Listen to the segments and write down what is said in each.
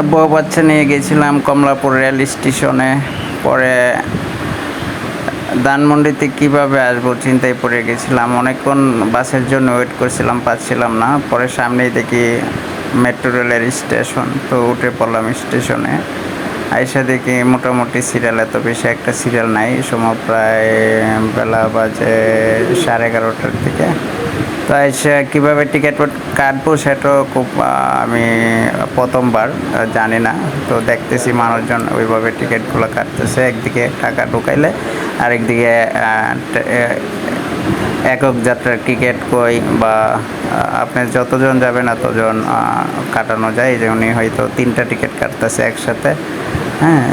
বউ বাচ্চা নিয়ে গেছিলাম কমলাপুর রেল স্টেশনে। পরে ধানমন্ডিতে কীভাবে আসব চিন্তায় পড়ে গেছিলাম। অনেকক্ষণ বাসের জন্য ওয়েট করছিলাম পাচ্ছিলাম না। পরে সামনেই দেখি মেট্রো রেলের স্টেশন তো উঠে পড়লাম স্টেশনে। আইসা দেখি মোটামুটি সিরিয়াল এত বেশি একটা সিরিয়াল নাই। সময় প্রায় বেলা বাজে সাড়ে এগারোটার দিকে। তো এসে কীভাবে টিকিট কাটবো সেটাও খুব আমি প্রথমবার জানি না। তো দেখতেছি মানুষজন ওইভাবে টিকিটগুলো কাটতেছে। একদিকে টাকা ঢুকাইলে আরেকদিকে একক যাত্রার টিকিট কই বা আপনি যতজন যাবেন এতজন কাটানো যায়। যে উনি হয়তো তিনটা টিকিট কাটতেছে একসাথে। হ্যাঁ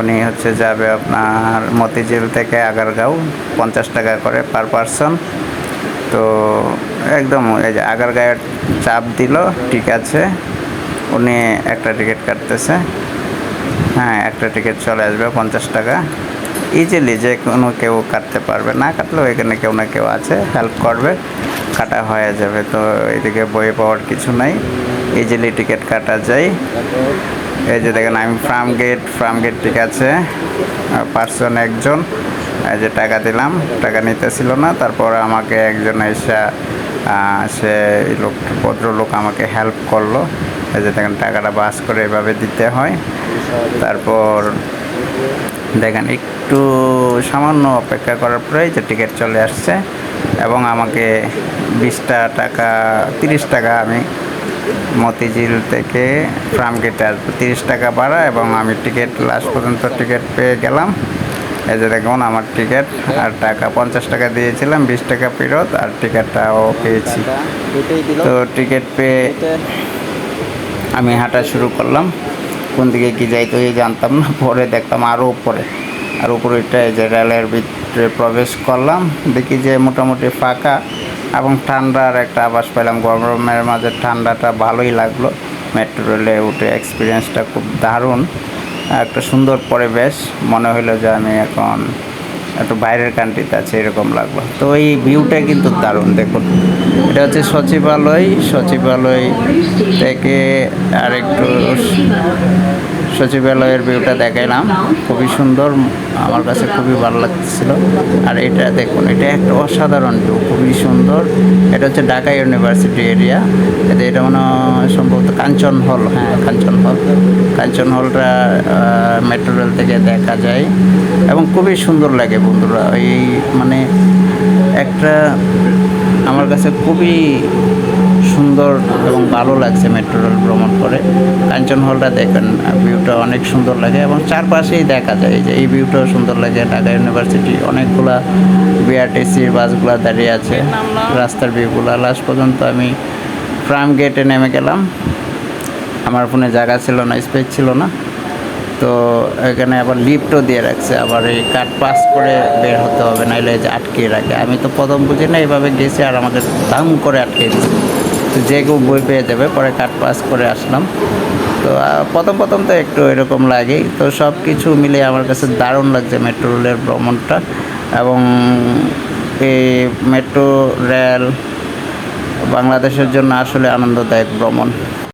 উনি হচ্ছে যাবে আপনার মতিঝিল থেকে আগারগাঁও, পঞ্চাশ টাকা করে পার পারসন। তো একদম এই যে আগার গায়ের চাপ দিল, ঠিক আছে। উনি একটা টিকিট কাটতেছে। হ্যাঁ একটা টিকিট চলে আসবে, পঞ্চাশ টাকা। ইজিলি যে কোনো কেউ কাটতে পারবে। না কাটলেও এখানে কেউ না কেউ আছে হেল্প করবে, কাটা হয়ে যাবে। তো এদিকে বই পাওয়ার কিছু নাই। ইজিলি টিকিট কাটা যায়। এই যে দেখেন, আমি ফার্ম গেট ফার্ম গেট ঠিক আছে। পার্সন একজন। এই যে টাকা দিলাম, টাকা নিতেছিল না। তারপর আমাকে একজন এসে সে লোক, ভদ্রলোক আমাকে হেল্প করল। এই যে দেখেন, টাকাটা বাস করে এভাবে দিতে হয়। তারপর দেখেন, একটু সামান্য অপেক্ষা করার পরেই যে টিকিট চলে আসছে। এবং আমাকে বিশটা টাকা, তিরিশ টাকা আমি মতিঝিল থেকে ট্রাম গেটে আসব তিরিশ টাকা ভাড়া এবং আমি টিকিট লাস্ট পর্যন্ত টিকিট পেয়ে গেলাম। এই যে দেখুন, আমার টিকিট, আর টাকা পঞ্চাশ টাকা দিয়েছিলাম, বিশ টাকা ফেরত, আর টিকিটটাও পেয়েছি। তো টিকিট পেয়ে আমি হাঁটা শুরু করলাম। কোন দিকে কি যাইতে হয় জানতাম না, পরে দেখলাম আরও উপরে। আর উপরে এই যে রেলের ভিতরে প্রবেশ করলাম। দেখি যে মোটামুটি ফাঁকা। এবং ঠান্ডার একটা আবাস পেলাম। গরমের মাঝে ঠান্ডাটা ভালোই লাগল। মেট্রো রেলে উঠে এক্সপিরিয়েন্সটা খুব দারুণ। একটা সুন্দর পরিবেশ। মনে হলো যে আমি এখন একটু বাইরের কান্ট্রিতে আছে, এরকম লাগল। তো এই ভিউটা কিন্তু দারুণ, দেখুন। এটা হচ্ছে সচিবালয় সচিবালয় থেকে আরেকটু সচিবালয়ের ভিউটা দেখাইলাম। খুবই সুন্দর, আমার কাছে খুবই ভালো লাগছিল আর এটা দেখুন, এটা একটা অসাধারণ ভিউ খুবই সুন্দর। এটা হচ্ছে ঢাকা ইউনিভার্সিটি এরিয়া এতে এটা মনে সম্ভবত কাঞ্চন হল হ্যাঁ কাঞ্চন হল। কাঞ্চন হলটা মেট্রো রেল থেকে দেখা যায়। এবং খুবই সুন্দর লাগে বন্ধুরা, এই মানে একটা আমার কাছে খুবই সুন্দর এবং ভালো লাগছে মেট্রো রেল ভ্রমণ করে। কাঞ্চন হলটা দেখবেন, ভিউটা অনেক সুন্দর লাগে এবং চারপাশেই দেখা যায় যে এই ভিউটাও সুন্দর লাগে। ঢাকা ইউনিভার্সিটি অনেকগুলা বিআরটিসির বাসগুলো দাঁড়িয়ে আছে, রাস্তার ভিউগুলো। লাস্ট পর্যন্ত আমি ট্রাম গেটে নেমে গেলাম। আমার ফোনে জায়গা ছিল না, স্পেস ছিল না। তো এখানে আবার লিফটও দিয়ে রাখছে। আবার এই কাঠ পাস করে বের হতে হবে এই যে আটকে রাখে। আমি তো প্রথম বুঝি না এইভাবে গেছি আর আমাদের দাম করে আটকে দিচ্ছে। তো যে কেউ বই পেয়ে যাবে, পরে কাঠ পাস করে আসলাম। তো প্রথম প্রথম তো একটু এরকম লাগে। তো সব কিছু মিলে আমার কাছে দারুণ লাগছে মেট্রো রেলের ভ্রমণটা। এবং এই মেট্রো রেল বাংলাদেশের জন্য আসলে আনন্দদায়ক ভ্রমণ।